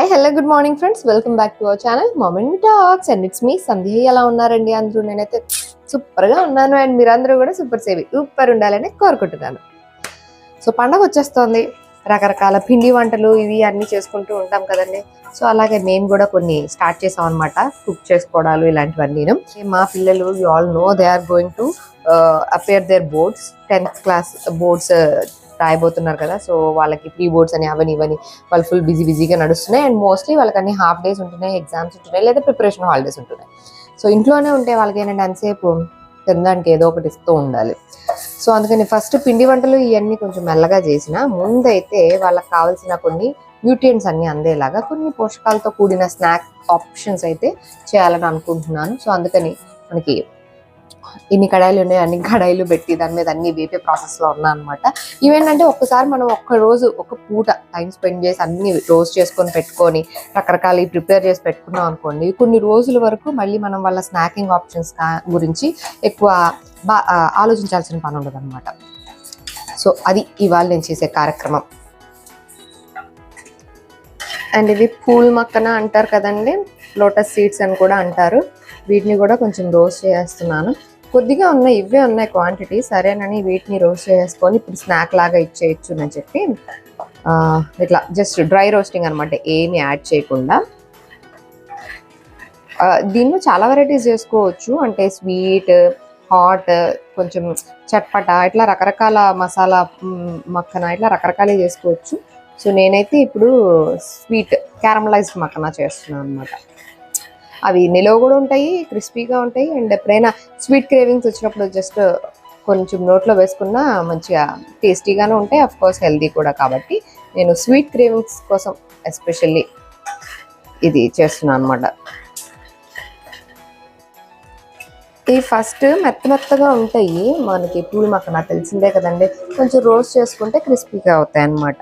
Hi hello good morning friends welcome back to our channel moment talks and it's me Sandhya ఎలా ఉన్నారండి అందరూ? నేనైతే సూపర్గా ఉన్నాను అండ్ మీరందరూ కూడా సూపర్ సేవి సూపర్ ఉండాలని కోరుకుంటున్నాను. సో పండగ వచ్చేస్తోంది. రకరకాల పిండి వంటలు ఇవి అన్ని చేసుకుంటూ ఉంటాం కదండి. సో అలాగే మేము కూడా కొన్ని స్టార్ట్ చేసాం అనమాట కుక్ చేసుకోవడాలు ఇలాంటివన్నీ మా పిల్లలు you all know they are going to appear their boards tenth class boards రాయబోతున్నారు కదా. సో వాళ్ళకి ప్రీ బోర్డ్స్ అని అవని ఇవని వాళ్ళు ఫుల్ బిజీ బిజీగా నడుస్తున్నాయి. అండ్ మోస్ట్లీ వాళ్ళకి అన్ని హాఫ్ డేస్ ఉంటున్నాయి ఎగ్జామ్స్ ఉంటున్నాయి లేదా ప్రిపరేషన్ హాలిడేస్ ఉంటున్నాయి. సో ఇంట్లోనే ఉంటే వాళ్ళకి ఏంటంటే అంతసేపు తినడానికి ఏదో ఒకటి ఇస్తూ ఉండాలి. సో అందుకని ఫస్ట్ పిండి వంటలు ఇవన్నీ కొంచెం మెల్లగా చేసిన ముందైతే వాళ్ళకి కావాల్సిన కొన్ని న్యూట్రియంట్స్ అన్ని అందేలాగా కొన్ని పోషకాలతో కూడిన స్నాక్ ఆప్షన్స్ అయితే చేయాలని అనుకుంటున్నాను. సో అందుకని మనకి ఇన్ని కడాయిలు ఉన్నాయి అన్ని కడాయిలు పెట్టి దాని మీద అన్ని వేపే ప్రాసెస్లో ఉన్నా అనమాట ఇవేంటంటే ఒక్కసారి మనం ఒక్క రోజు ఒక పూట టైం స్పెండ్ చేసి అన్ని రోస్ట్ చేసుకొని పెట్టుకొని రకరకాల ప్రిపేర్ చేసి పెట్టుకున్నాం అనుకోండి కొన్ని రోజుల వరకు మళ్ళీ మనం వాళ్ళ స్నాకింగ్ ఆప్షన్స్ గురించి ఎక్కువ బా ఆలోచించాల్సిన పని ఉండదు అనమాట సో అది ఇవాళ నేను చేసే కార్యక్రమం. అండ్ ఇవి పూల్ మక్కన అంటారు కదండి లోటస్ సీడ్స్ అని కూడా అంటారు. వీటిని కూడా కొంచెం రోస్ట్ చేస్తున్నాను. కొద్దిగా ఉన్నాయి ఇవే ఉన్నాయి క్వాంటిటీ సరేనని వీటిని రోస్ట్ చేసుకొని ఇప్పుడు స్నాక్ లాగా ఇచ్చేయచ్చు అని చెప్పి ఇట్లా జస్ట్ డ్రై రోస్టింగ్ అనమాట ఏమి యాడ్ చేయకుండా. దీనిలో చాలా వెరైటీస్ చేసుకోవచ్చు. అంటే స్వీట్ హాట్ కొంచెం చట్పట ఇట్లా రకరకాల మసాలా మక్కన ఇట్లా రకరకాలే చేసుకోవచ్చు. సో నేనైతే ఇప్పుడు స్వీట్ క్యారమలైజ్డ్ మక్కన చేస్తున్నాను అనమాట అవి నిలవ కూడా ఉంటాయి క్రిస్పీగా ఉంటాయి. అండ్ ఎప్పుడైనా స్వీట్ క్రేవింగ్స్ వచ్చినప్పుడు జస్ట్ కొంచెం నోట్లో వేసుకున్నా మంచిగా టేస్టీగానే ఉంటాయి. అఫ్ కోర్స్ హెల్దీ కూడా కాబట్టి నేను స్వీట్ క్రేవింగ్స్ కోసం ఎస్పెషల్లీ ఇది చేస్తున్నాను అనమాట ఈ ఫస్ట్ మెత్త మెత్తగా ఉంటాయి. మనకి పూలు మాకు నాకు తెలిసిందే కదండి. కొంచెం రోస్ట్ చేసుకుంటే క్రిస్పీగా అవుతాయి అన్నమాట.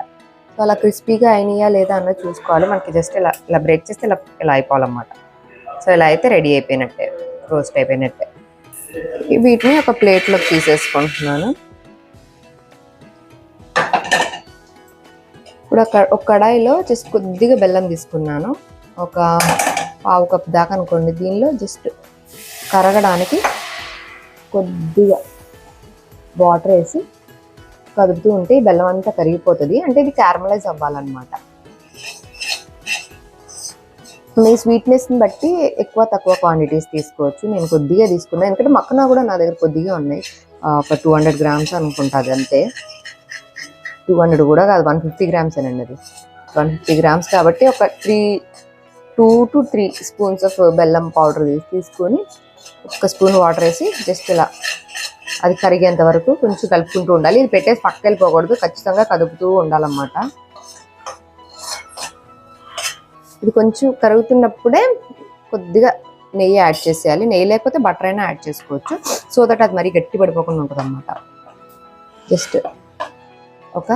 సో అలా క్రిస్పీగా అయినాయా లేదా అన్నది చూసుకోవాలి. మనకి జస్ట్ ఇలా ఇలా బ్రేక్ చేస్తే ఇలా ఇలా అయిపోవాలన్నమాట. సో ఇలా అయితే రెడీ అయిపోయినట్టే రోస్ట్ అయిపోయినట్టే. వీటిని ఒక ప్లేట్లోకి తీసేసుకుంటున్నాను. ఇప్పుడు ఒక ఒక కడాయిలో జస్ట్ కొద్దిగా బెల్లం తీసుకున్నాను. ఒక పావు కప్ దాకా అనుకోండి దీనిలో జస్ట్ కరగడానికి కొద్దిగా వాటర్ వేసి కదుపుతూ ఉంటే ఈ బెల్లం అంతా కరిగిపోతుంది. అంటే ఇది క్యారమలైజ్ అవ్వాలన్నమాట. మీ స్వీట్నెస్ని బట్టి ఎక్కువ తక్కువ క్వాంటిటీస్ తీసుకోవచ్చు. నేను కొద్దిగా తీసుకున్నాను ఎందుకంటే మక్కన కూడా నా దగ్గర కొద్దిగా ఉన్నాయి. ఒక టూ హండ్రెడ్ గ్రామ్స్ అనుకుంటుంది అంతే. టూ హండ్రెడ్ కూడా కాదు వన్ ఫిఫ్టీ గ్రామ్స్ అండి అది. వన్ ఫిఫ్టీ గ్రామ్స్ కాబట్టి ఒక three two to three spoons of బెల్లం పౌడర్ తీసుకొని ఒక స్పూన్ వాటర్ వేసి జస్ట్ ఇలా అది కరిగేంత వరకు కొంచెం కలుపుకుంటూ ఉండాలి. ఇది పెట్టేసి పక్క వెళ్ళిపోకూడదు. ఖచ్చితంగా కదుపుతూ ఉండాలన్నమాట. ఇది కొంచెం కరుగుతున్నప్పుడే కొద్దిగా నెయ్యి యాడ్ చేసేయాలి. నెయ్యి లేకపోతే బటర్ అయినా యాడ్ చేసుకోవచ్చు. సో దట్ అది మరీ గట్టి పడిపోకుండా ఉంటుంది అనమాట జస్ట్ ఒక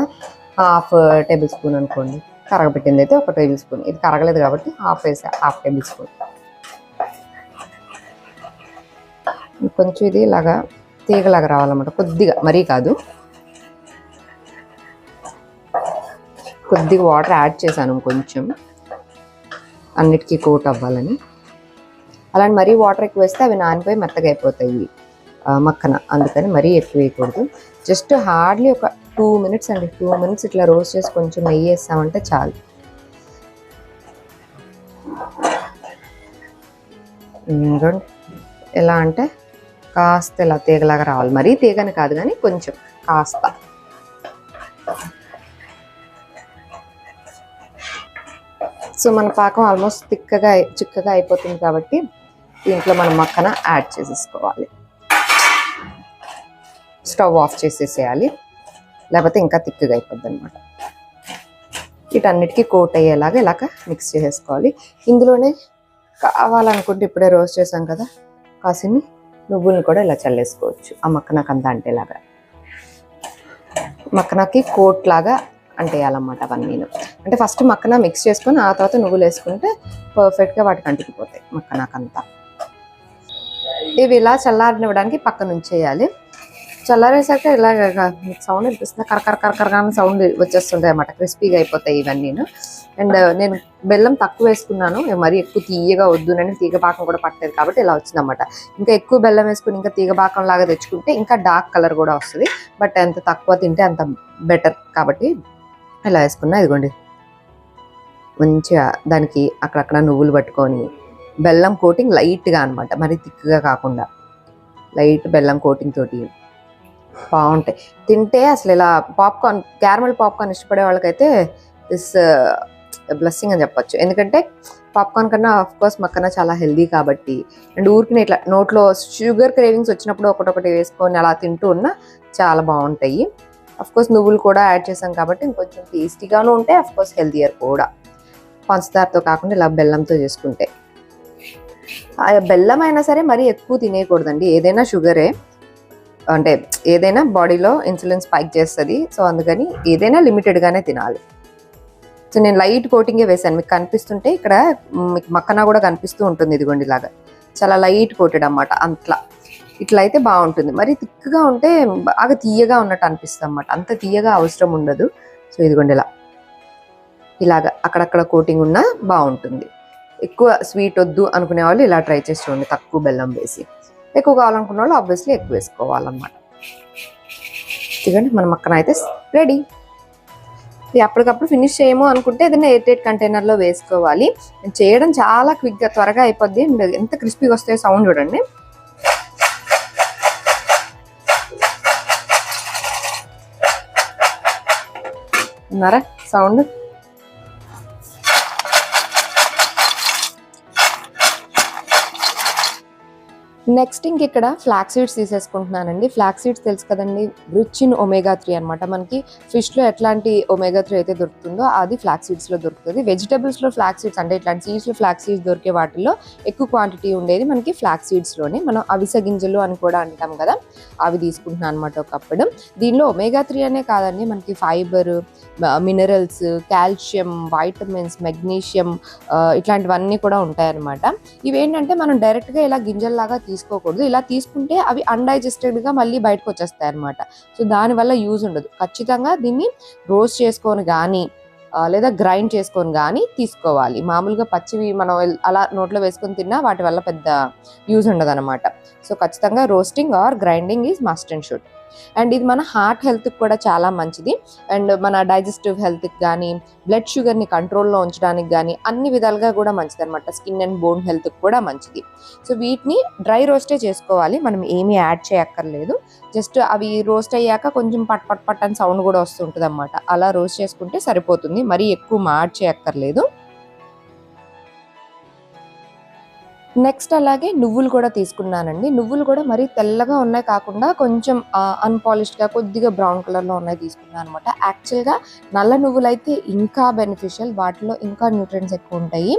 హాఫ్ టేబుల్ స్పూన్ అనుకోండి. కరగబెట్టింది అయితే ఒక టేబుల్ స్పూన్. ఇది కరగలేదు కాబట్టి హాఫ్ వేసా హాఫ్ టేబుల్ స్పూన్. కొంచెం ఇది ఇలాగా తీగలాగా రావాలన్నమాట. కొద్దిగా మరీ కాదు. కొద్దిగా వాటర్ యాడ్ చేశాను కొంచెం. అన్నిటికీ కోట్ అవ్వాలని. అలాంటి మరీ వాటర్ ఎక్కువ వేస్తే అవి నానిపోయి మెత్తగా అయిపోతాయి మక్కన. అందుకని మరీ ఎక్కువ వేయకూడదు. జస్ట్ హార్డ్లీ ఒక టూ మినిట్స్ అండి. టూ మినిట్స్ ఇట్లా రోస్ట్ చేసి కొంచెం నెయ్యి వేస్తామంటే చాలు. ఎలా అంటే కాస్త ఇలా తీగలాగా రావాలి. మరీ తీగని కాదు కానీ కొంచెం కాస్త. సో మన పాకం ఆల్మోస్ట్ తిక్కగా చిక్కగా అయిపోతుంది కాబట్టి దీంట్లో మనం మక్కన యాడ్ చేసేసుకోవాలి. స్టవ్ ఆఫ్ చేసేసేయాలి. లేకపోతే ఇంకా తిక్కగా అయిపోద్ది అనమాట వీటన్నిటికీ కోట్ అయ్యేలాగా ఇలాగ మిక్స్ చేసేసుకోవాలి. ఇందులోనే కావాలనుకుంటే ఇప్పుడే రోస్ట్ చేసాం కదా కాసిని నువ్వుల్ని కూడా ఇలా చల్లేసుకోవచ్చు. ఆ మక్కనకు అంతా అంటేలాగా. మక్కనకి కోట్ లాగా అంటేయాలన్నమాట అవన్నీ అంటే ఫస్ట్ మక్కన మిక్స్ చేసుకొని ఆ తర్వాత నువ్వులు వేసుకుంటే పర్ఫెక్ట్గా వాటికి అంటుకుపోతాయి మక్కనాకంతా. ఇవి ఇలా చల్లారనివ్వడానికి పక్కన ఉంచేయాలి. చల్లారేసాక ఇలాగ సౌండ్ వినిపిస్తుంది. కరకర కరకరగా సౌండ్ వచ్చేస్తుంటాయి అన్నమాట. క్రిస్పీగా అయిపోతాయి ఇవన్నీ. అండ్ నేను బెల్లం తక్కువ వేసుకున్నాను. మరి ఎక్కువ తీయగా వద్దునని తీగ పాకం కూడా పట్టలేదు కాబట్టి ఇలా వచ్చిందన్నమాట ఇంకా ఎక్కువ బెల్లం వేసుకుని ఇంకా తీగ పాకం లాగా తెచ్చుకుంటే ఇంకా డార్క్ కలర్ కూడా వస్తుంది. బట్ ఎంత తక్కువ తింటే అంత బెటర్ కాబట్టి ఇలా వేసుకున్నా. ఇదిగోండి. మంచిగా దానికి అక్కడక్కడ నువ్వులు పట్టుకొని బెల్లం కోటింగ్ లైట్గా అనమాట మరి థిక్గా కాకుండా. లైట్ బెల్లం కోటింగ్ తోటి. బాగుంటాయి తింటే అసలు ఇలా పాప్కార్న్ క్యారమల్ పాప్కార్న్ ఇష్టపడే వాళ్ళకైతే దిస్ బ్లెస్సింగ్ అని చెప్పొచ్చు. ఎందుకంటే పాప్కార్న్ కన్నా ఆఫ్ కోర్స్ మక్కన చాలా హెల్దీ కాబట్టి. అండ్ ఊరికి ఇట్లా నోట్లో షుగర్ క్రేవింగ్స్ వచ్చినప్పుడు ఒకటొకటి వేసుకొని అలా తింటూ ఉన్నా చాలా బాగుంటాయి అఫ్ కోర్స్ నువ్వులు కూడా యాడ్ చేసాం కాబట్టి ఇంకొంచెం టేస్టీగాను ఉంటాయి అఫ్ కోర్స్ హెల్దియర్ కూడా. పంచదారతో కాకుండా ఇలా బెల్లంతో చేసుకుంటే. బెల్లం అయినా సరే మరీ ఎక్కువ తినేయకూడదండి. ఏదైనా షుగరే అంటే ఏదైనా బాడీలో ఇన్సులిన్ స్పైక్ చేస్తుంది. సో అందుకని ఏదైనా లిమిటెడ్గానే తినాలి. సో నేను లైట్ కోటింగే వేసాను మీకు కనిపిస్తుంటే ఇక్కడ మీకు మక్కన కూడా కనిపిస్తూ ఉంటుంది ఇదిగోండి ఇలాగా. చాలా లైట్ కోటెడ్ అన్నమాట అట్లా. ఇట్లా అయితే బాగుంటుంది. మరి థిక్గా ఉంటే బాగా తీయగా ఉన్నట్టు అనిపిస్తుంది అన్నమాట అంత తీయగా అవసరం ఉండదు. సో ఇదిగోండి ఇలా. ఇలాగా అక్కడక్కడ కోటింగ్ ఉన్నా బాగుంటుంది. ఎక్కువ స్వీట్ వద్దు అనుకునే వాళ్ళు ఇలా ట్రై చేసి చూడండి తక్కువ బెల్లం వేసి. ఎక్కువ కావాలనుకున్న వాళ్ళు ఆబ్వియస్లీ ఎక్కువ వేసుకోవాలన్నమాట. ఇదిగోండి మన మక్కన అయితే రెడీ ఎప్పటికప్పుడు అప్పటికప్పుడు ఫినిష్ చేయము అనుకుంటే ఏదైనా ఎయిట్ ఎయిట్ కంటైనర్లో వేసుకోవాలి. చేయడం చాలా క్విక్గా త్వరగా అయిపోద్ది. అండ్ ఎంత క్రిస్పీగా వస్తాయో సౌండ్ చూడండి. ఉన్నారా? సౌండ్ నెక్స్ట్ ఇంక ఇక్కడ ఫ్లాక్ సీడ్స్ తీసేసుకుంటున్నానండి. ఫ్లాక్ సీడ్స్ తెలుసు కదండి రిచ్ ఇన్ ఒమేగా త్రీ అనమాట మనకి ఫిష్లో ఎట్లాంటి ఒమేగా త్రీ అయితే దొరుకుతుందో అది ఫ్లాక్ సీడ్స్లో దొరుకుతుంది. వెజిటబుల్స్లో ఫ్లాక్ సీడ్స్ అంటే ఇట్లాంటి సీడ్స్లో ఫ్లాక్ సీడ్స్ దొరికే వాటిల్లో ఎక్కువ క్వాంటిటీ ఉండేది మనకి ఫ్లాక్ సీడ్స్లోనే. మనం అవిసె గింజలు అని కూడా అంటాం కదా అవి తీసుకుంటున్నాను అనమాట ఒకప్పుడు. దీనిలో ఒమేగా త్రీ అనే కాదండి మనకి fibre minerals calcium vitamins magnesium ఇట్లాంటివన్నీ కూడా ఉంటాయన్నమాట. ఇవేంటంటే మనం డైరెక్ట్గా ఇలా గింజల్లాగా తీసుకోకూడదు. ఇలా తీసుకుంటే అవి అన్డైజెస్టెడ్గా మళ్ళీ బయటకు వచ్చేస్తాయి అనమాట సో దానివల్ల యూజ్ ఉండదు. ఖచ్చితంగా దీన్ని రోస్ట్ చేసుకొని కానీ లేదా గ్రైండ్ చేసుకొని కానీ తీసుకోవాలి. మామూలుగా పచ్చివి మనం అలా నోట్లో వేసుకొని తిన్నా వాటి వల్ల పెద్ద యూజ్ ఉండదు అనమాట సో ఖచ్చితంగా roasting or grinding is must and should. And ఇది మన హార్ట్ హెల్త్కి కూడా చాలా మంచిది. అండ్ మన డైజెస్టివ్ హెల్త్కి కానీ బ్లడ్ షుగర్ని కంట్రోల్లో ఉంచడానికి కానీ అన్ని విధాలుగా కూడా మంచిది అనమాట స్కిన్ అండ్ బోన్ హెల్త్కి కూడా మంచిది. సో వీటిని డ్రై రోస్టే చేసుకోవాలి. మనం ఏమీ యాడ్ చేయక్కర్లేదు. జస్ట్ అవి రోస్ట్ అయ్యాక కొంచెం పట్ పట్ పట్ అని సౌండ్ కూడా వస్తుంటుంది అనమాట అలా రోస్ట్ చేసుకుంటే సరిపోతుంది. మరీ ఎక్కువ మార్చేయక్కర్లేదు. నెక్స్ట్ అలాగే నువ్వులు కూడా తీసుకున్నానండి. నువ్వులు కూడా మరీ తెల్లగా ఉన్నాయి కాకుండా కొంచెం అన్పాలిష్డ్గా కొద్దిగా బ్రౌన్ కలర్లో ఉన్నాయి తీసుకున్నాను అనమాట యాక్చువల్గా నల్ల నువ్వులు అయితే ఇంకా బెనిఫిషియల్ వాటిలో ఇంకా న్యూట్రియన్స్ ఎక్కువ ఉంటాయి.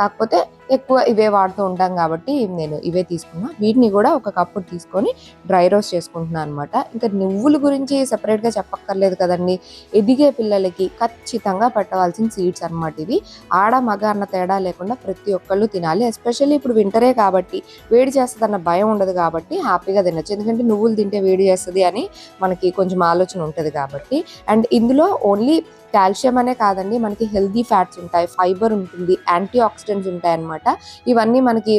కాకపోతే ఎక్కువ ఇవే వాడుతూ ఉంటాం కాబట్టి నేను ఇవే తీసుకున్నా. వీటిని కూడా ఒక కప్పు తీసుకొని డ్రై రోస్ట్ చేసుకుంటున్నాను అనమాట ఇంకా నువ్వుల గురించి సపరేట్గా చెప్పక్కర్లేదు కదండి. ఎదిగే పిల్లలకి ఖచ్చితంగా పెట్టవలసిన సీడ్స్ అన్నమాట ఇవి. ఆడ మగ అన్న తేడా లేకుండా ప్రతి ఒక్కళ్ళు తినాలి. ఎస్పెషల్లీ ఇప్పుడు వింటరే కాబట్టి వేడి చేస్తుందన్న భయం ఉండదు కాబట్టి హ్యాపీగా తినచ్చు. ఎందుకంటే నువ్వులు తింటే వేడి చేస్తుంది అని మనకి కొంచెం ఆలోచన ఉంటుంది కాబట్టి. అండ్ ఇందులో ఓన్లీ కాల్షియం అనే కాదండి. మనకి హెల్దీ ఫ్యాట్స్ ఉంటాయి. ఫైబర్ ఉంటుంది. యాంటీ ఆక్సిడెంట్స్ ఉంటాయి అన్నమాట ఇవన్నీ మనకి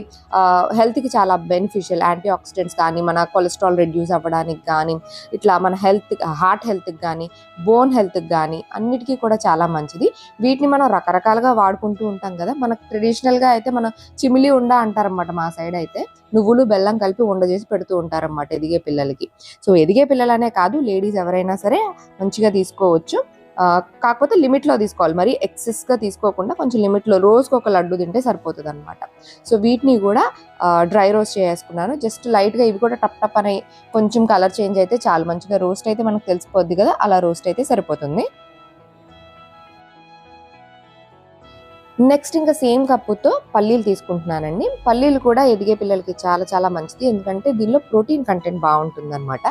హెల్త్కి చాలా బెనిఫిషియల్ యాంటీ ఆక్సిడెంట్స్ కానీ మన కొలెస్ట్రాల్ రెడ్యూస్ అవ్వడానికి కానీ ఇట్లా మన హెల్త్ హార్ట్ హెల్త్కి కానీ బోన్ హెల్త్కి కానీ అన్నిటికీ కూడా చాలా మంచిది. వీటిని మనం రకరకాలుగా వాడుకుంటూ ఉంటాం కదా మనకు ట్రెడిషనల్గా అయితే మనం చిమిలి ఉండ అంటారనమాట మా సైడ్ అయితే. నువ్వులు బెల్లం కలిపి ఉండ చేసి పెడుతూ ఉంటారనమాట ఎదిగే పిల్లలకి. సో ఎదిగే పిల్లలనే కాదు లేడీస్ ఎవరైనా సరే మంచిగా తీసుకోవచ్చు. కాకపోతే లిమిట్లో తీసుకోవాలి. మరి ఎక్సెస్గా తీసుకోకుండా కొంచెం లిమిట్లో రోజుకి ఒక లడ్డు తింటే సరిపోతుంది అనమాట సో వీటిని కూడా డ్రై రోస్ట్ చేసుకున్నాను. జస్ట్ లైట్గా ఇవి కూడా టప్ టప్ అనే కొంచెం కలర్ చేంజ్ అయితే చాలా. మంచిగా రోస్ట్ అయితే మనకు తెలిసిపోద్ది కదా అలా రోస్ట్ అయితే సరిపోతుంది. నెక్స్ట్ ఇంకా సేమ్ కప్పుతో పల్లీలు తీసుకుంటున్నానండి. పల్లీలు కూడా ఎదిగే పిల్లలకి చాలా చాలా మంచిది. ఎందుకంటే దీనిలో ప్రోటీన్ కంటెంట్ బాగుంటుంది అనమాట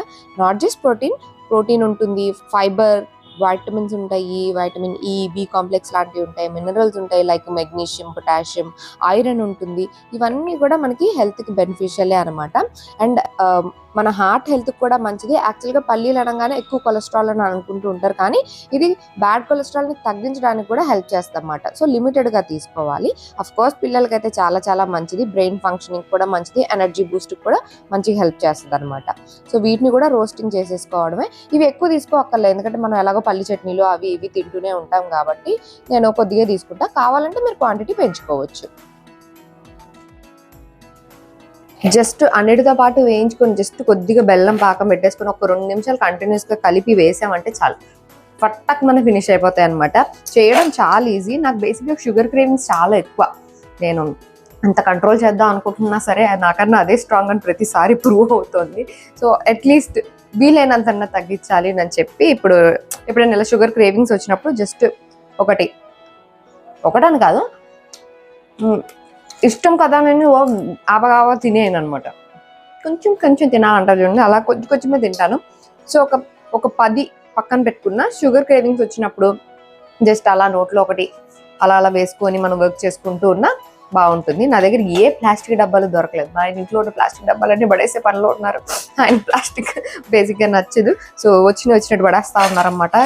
నాట్ జస్ట్ ప్రోటీన్ ప్రోటీన్ ఉంటుంది ఫైబర్ వైటమిన్స్ ఉంటాయి వైటమిన్ ఈ బి కాంప్లెక్స్ లాంటివి ఉంటాయి మినరల్స్ ఉంటాయి లైక్ మెగ్నీషియం పొటాషియం ఐరన్ ఉంటుంది. ఇవన్నీ కూడా మనకి హెల్త్కి బెనిఫిషియలే అనమాట అండ్ మన హార్ట్ హెల్త్ కూడా మంచిది. యాక్చువల్గా పల్లీలు అనగానే ఎక్కువ కొలెస్ట్రాల్ అని అనుకుంటూ ఉంటారు. కానీ ఇది బ్యాడ్ కొలెస్ట్రాల్ని తగ్గించడానికి కూడా హెల్ప్ చేస్తామన్నమాట సో లిమిటెడ్గా తీసుకోవాలి. అఫ్ కోర్స్ పిల్లలకైతే చాలా చాలా మంచిది. బ్రెయిన్ ఫంక్షనింగ్ కూడా మంచిది. ఎనర్జీ బూస్ట్ కూడా మంచిగా హెల్ప్ చేస్తుంది అనమాట సో వీటిని కూడా రోస్టింగ్ చేసేసుకోవడమే. ఇవి ఎక్కువ తీసుకోక్కర్లేదు. ఎందుకంటే మనం ఎలాగో పల్లి చట్నీలు అవి ఇవి తింటూనే ఉంటాం కాబట్టి నేను కొద్దిగా తీసుకుంటా. కావాలంటే మీరు క్వాంటిటీ పెంచుకోవచ్చు. జస్ట్ అన్నిటితో పాటు వేయించుకొని జస్ట్ కొద్దిగా బెల్లం పాకం పెట్టేసుకొని ఒక రెండు నిమిషాలు కంటిన్యూస్గా కలిపి వేసామంటే చాలు. ఫట్టక్ మన ఫినిష్ అయిపోతాయి అనమాట చేయడం చాలా ఈజీ నాకు బేసిక్గా షుగర్ క్రేవింగ్స్ చాలా ఎక్కువ. నేను అంత కంట్రోల్ చేద్దాం అనుకుంటున్నా సరే నాకన్నా అదే స్ట్రాంగ్ అని ప్రతిసారి ప్రూవ్ అవుతుంది. సో అట్లీస్ట్ వీలైనంతన్నా తగ్గించాలి అని చెప్పి ఇప్పుడు ఎప్పుడైనా ఇలా షుగర్ క్రేవింగ్స్ వచ్చినప్పుడు జస్ట్ ఒకటి. ఒకటని కాదు. ఇష్టం కదా నేను ఓ ఆవగావ తినేయను అనమాట కొంచెం కొంచెం తినాలంటారు చూడండి. అలా కొంచెం కొంచెమే తింటాను. సో ఒక ఒక పది పక్కన పెట్టుకున్న షుగర్ క్రేవింగ్స్ వచ్చినప్పుడు జస్ట్ అలా నోట్లో ఒకటి అలా అలా వేసుకొని మనం వర్క్ చేసుకుంటూ ఉన్నా బాగుంటుంది. నా దగ్గర ఏ ప్లాస్టిక్ డబ్బాలు దొరకలేదు. మా ఆయన ఇంట్లో ఉన్న ప్లాస్టిక్ డబ్బాలన్నీ పడేసే పనిలో ఉన్నారు. ఆయన ప్లాస్టిక్ బేసిక్గా నచ్చదు. సో వచ్చిన వచ్చినట్టు పడేస్తా ఉన్నారన్నమాట.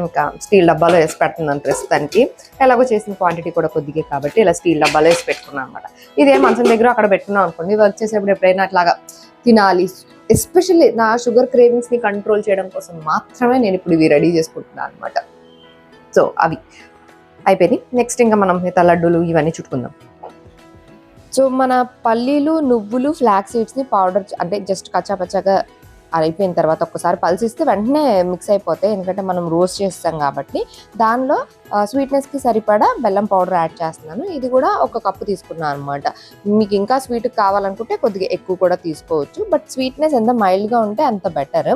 ఇంకా స్టీల్ డబ్బాలో వేసి పెడుతున్నాను ప్రస్తుతానికి. ఎలాగో చేసిన క్వాంటిటీ కూడా కొద్దిగా కాబట్టి ఇలా స్టీల్ డబ్బాలో వేసి పెట్టుకున్నాను అనమాట ఇదే మనసు దగ్గర అక్కడ పెట్టుకున్నాం అనుకోండి. వర్క్ చేసేప్పుడు ఎప్పుడైనా అట్లాగా తినాలి. ఎస్పెషల్లీ నా షుగర్ క్రేవింగ్స్ని కంట్రోల్ చేయడం కోసం మాత్రమే నేను ఇప్పుడు ఇవి రెడీ చేసుకుంటున్నాను అనమాట సో అవి. అయిపోయినాయి. నెక్స్ట్ ఇంకా మనం మిగతా లడ్డూలు ఇవన్నీ చుట్టుకుందాం. సో మన పల్లీలు నువ్వులు ఫ్లాక్ సీడ్స్ని పౌడర్ అంటే జస్ట్ కచ్చా పచ్చాగా అయిపోయిన తర్వాత ఒక్కసారి పల్సిస్తే వెంటనే మిక్స్ అయిపోతాయి. ఎందుకంటే మనం రోస్ట్ చేస్తాం కాబట్టి. దానిలో స్వీట్నెస్కి సరిపడా బెల్లం పౌడర్ యాడ్ చేస్తున్నాను. ఇది కూడా ఒక కప్పు తీసుకున్నాను అనమాట మీకు ఇంకా స్వీట్ కావాలనుకుంటే కొద్దిగా ఎక్కువ కూడా తీసుకోవచ్చు. బట్ స్వీట్నెస్ ఎంత మైల్డ్గా ఉంటే అంత బెటర్.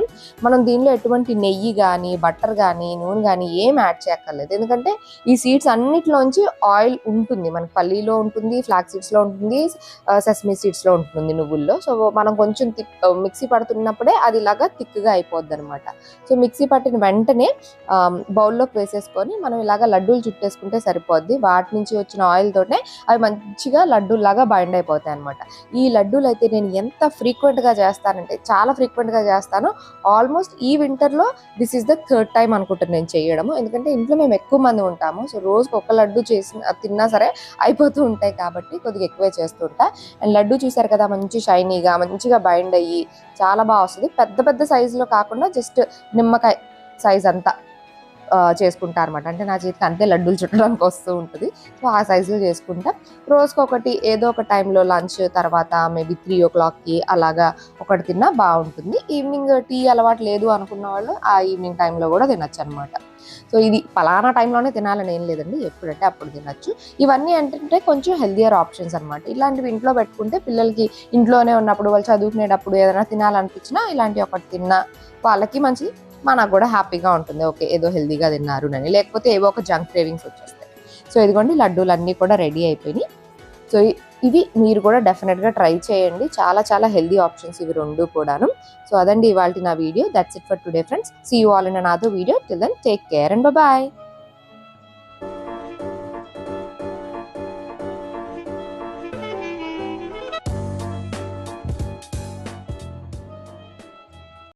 మనం దీనిలో ఎటువంటి నెయ్యి కానీ బటర్ కానీ నూనె కానీ ఏం యాడ్ చేయక్కర్లేదు. ఎందుకంటే ఈ సీడ్స్ అన్నిటిలోంచి ఆయిల్ ఉంటుంది. మనకి పల్లీలో ఉంటుంది ఫ్లాక్ సీడ్స్లో ఉంటుంది సెస్మీ సీడ్స్లో ఉంటుంది నువ్వుల్లో. సో మనం కొంచెం మిక్సీ పడుతున్నప్పుడే అది ఇలాగా థిక్గా అయిపోద్ది అనమాట సో మిక్సీ పట్టిన వెంటనే బౌల్లోకి వేసేసుకొని మనం ఇలాగా లడ్డూలు చుట్టేసుకుంటే సరిపోద్ది. వాటి నుంచి వచ్చిన ఆయిల్ తోనే అవి మంచిగా లడ్డూలాగా బైండ్ అయిపోతాయి అనమాట ఈ లడ్డూలు అయితే నేను ఎంత ఫ్రీక్వెంట్గా చేస్తానంటే చాలా ఫ్రీక్వెంట్గా గా చేస్తాను. ఆల్మోస్ట్ ఈ వింటర్లో this is the third time అనుకుంటాను నేను చేయడము. ఎందుకంటే ఇంట్లో మేము ఎక్కువ మంది ఉంటాము. సో రోజుకి ఒక లడ్డు చేసి తిన్నా సరే అయిపోతూ ఉంటాయి కాబట్టి కొద్దిగా ఎక్కువే చేస్తుంటా అండ్ లడ్డు చూసారు కదా మంచి షైనీగా మంచిగా బైండ్ అయ్యి చాలా బాగా వస్తుంది. పెద్ద పెద్ద సైజులో కాకుండా జస్ట్ నిమ్మకాయ సైజ్ అంతా ఆ, చేసుకుంటా అనమాట అంటే నా చేతికి అంతే లడ్డూలు చుట్టడానికి వస్తూ ఉంటుంది. సో ఆ సైజులో చేసుకుంటా. రోజుకి ఒకటి ఏదో ఒక టైంలో లంచ్ తర్వాత మేబీ త్రీ ఓ క్లాక్కి అలాగా ఒకటి తిన్నా బాగుంటుంది. ఈవినింగ్ టీ అలవాటు లేదు అనుకున్న వాళ్ళు ఆ ఈవినింగ్ టైంలో కూడా తినచ్చు అనమాట సో ఇది పలానా టైంలోనే తినాలని ఏం లేదండి ఎప్పుడంటే అప్పుడు తినచ్చు. ఇవన్నీ ఏంటంటే కొంచెం హెల్దియర్ ఆప్షన్స్ అనమాట ఇలాంటివి ఇంట్లో పెట్టుకుంటే పిల్లలకి ఇంట్లోనే ఉన్నప్పుడు వాళ్ళు చదువుకునేటప్పుడు ఏదైనా తినాలనిపించినా ఇలాంటి ఒకటి తిన్నా వాళ్ళకి మంచిది మనకు కూడా హ్యాపీగా ఉంటుంది. ఓకే ఏదో హెల్దీగా తిన్నారు అని. లేకపోతే ఏవో ఒక జంక్ క్రేవింగ్స్ వచ్చేస్తాయి. సో ఇదిగోండి లడ్డూలు అన్నీ కూడా రెడీ అయిపోయినాయి. సో ఇవి మీరు కూడా డెఫినెట్గా ట్రై చేయండి. చాలా చాలా హెల్దీ ఆప్షన్స్ ఇవి రెండు కూడాను. సో అదండి ఇవాళ నా video. That's it for today friends see you all in నాతో video till then take care and bye